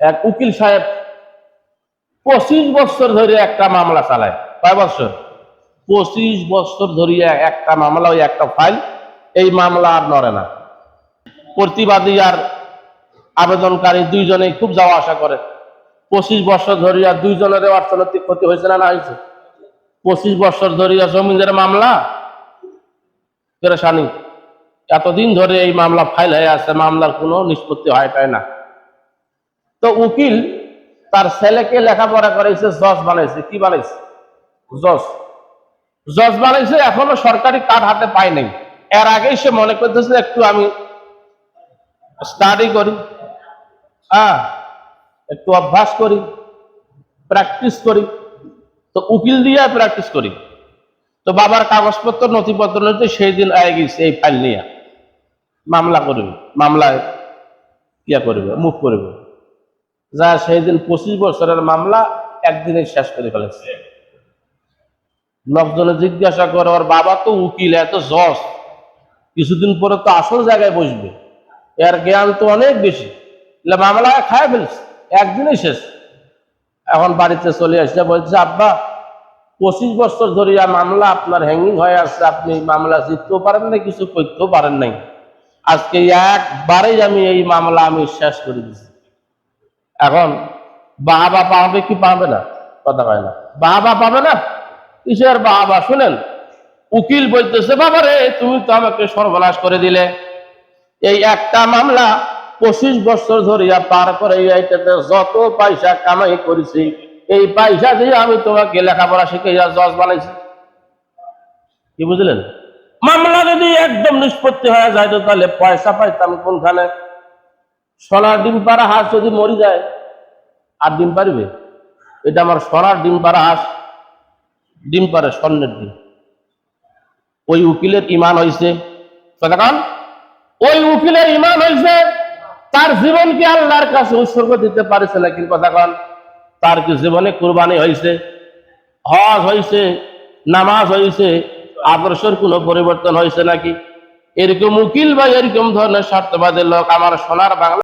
এক উকিল সাহেব পঁচিশ বছর ধরে একটা মামলা চালায়। কয় বছর? পঁচিশ বছর ধরিয়া একটা মামলা ওই একটা ফাইল, এই মামলা আর নড়ে না। প্রতিবাদী আর আবেদনকারী দুইজনেই খুব যাওয়া আসা করে। পঁচিশ বছর ধরিয়া দুইজনের অর্থনৈতিক ক্ষতি হয়েছে না না হয়েছে? পঁচিশ বছর ধরিয়া জমিনের মামলা? এতদিন ধরে এই মামলা ফাইল হয়ে আছে, মামলার কোনো নিষ্পত্তি হয় না? তো উকিল তার ছেলেকে লেখাপড়া করাইছে, জজ বানাইছে। কি বানাইছে? জজ। জজ বানাইছে, এখনও সরকারি কার্ড হাতে পাই নাই। এর আগেই সে মনে করতেছে, একটু আমি স্টাডি করি হ্যাঁ একটু অভ্যাস করি প্র্যাকটিস করি। তো উকিল দিয়ে প্র্যাকটিস করি। তো বাবার কাগজপত্র, নথিপত্র নিতে সেই দিন আয় গেছে এই ফাইল নিয়ে। মামলা করবে, মামলায় ইয়া করবে, মুখ করবে। যা সেই দিন পঁচিশ বছরের মামলা একদিনে শেষ করে ফেলেছে। লোকজনে জিজ্ঞাসা করে, ওর বাবা তো উকিল এত জজ। কিছুদিন পরে তো আসল জায়গায় বসবে। এর জ্ঞান তো অনেক বেশি। মামলা খায় ফেলছে, একদিনে শেষ। এখন বাড়িতে চলে আসছে, বলছে, আব্বা, পঁচিশ বছর ধরিয়া মামলা আপনার হ্যাঙ্গিং হয়ে আসছে আপনি মামলা জিততেও পারেন না কিছু করতেও পারেন নাই। আজকে একবারেই আমি এই মামলা আমি শেষ করে দিছি। এখন বাবা পাবে কি পাবে না? কথা কয় না। বাবা পাবে না? কিসের বাবা? শুনেন, উকিল বলতেছে, বাবা রে, তুমি তো আমাকে সর্বনাশ করে দিলে। এই একটা মামলা পঁচিশ বছর ধরিয়া পার করে যত পয়সা কামাই করেছি, এই পয়সা দিয়ে আমি তোমাকে লেখাপড়া শিখাইয়া জজ বানাইছি। কি বুঝলেন? মামলা যদি একদম নিষ্পত্তি হয়ে যায় তাহলে পয়সা পাইতাম কোনখানে? সোনার ডিম পাড়া হাঁস যদি মরি যায়, আর ডিম পারবে এটা আমার সোনার ডিম পাড়া হাঁস, ডিম পারে স্বর্ণের ডিম। ওই উকিলের ইমান হয়েছে ওই উকিলের ইমান হয়েছে তার জীবনকে আল্লাহর কাছে উৎসর্গ দিতে পারছে নাকি? কতক্ষণ তার কি জীবনে কুরবানি হয়েছে হজ হয়েছে নামাজ হয়েছে আদর্শের কোনো পরিবর্তন হয়েছে নাকি? এরকম উকিল বা এরকম ধরনের স্বার্থবাদের লোক আমার সোনার বাংলা